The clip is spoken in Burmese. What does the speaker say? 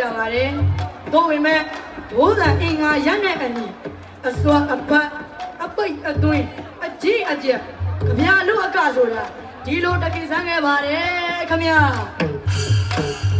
ရပါတယ်။သို့ပေမဲ့ဒိုးတန်အင်္ဂါရက်နဲ့အညီအစွမ်းအပတ်အပိတ်အသွင်းအကြီးအကျယ်ခမရလူအကဆိုတာဒီလိုတကိစမ်းခဲ့ပါတယ်ခမရ။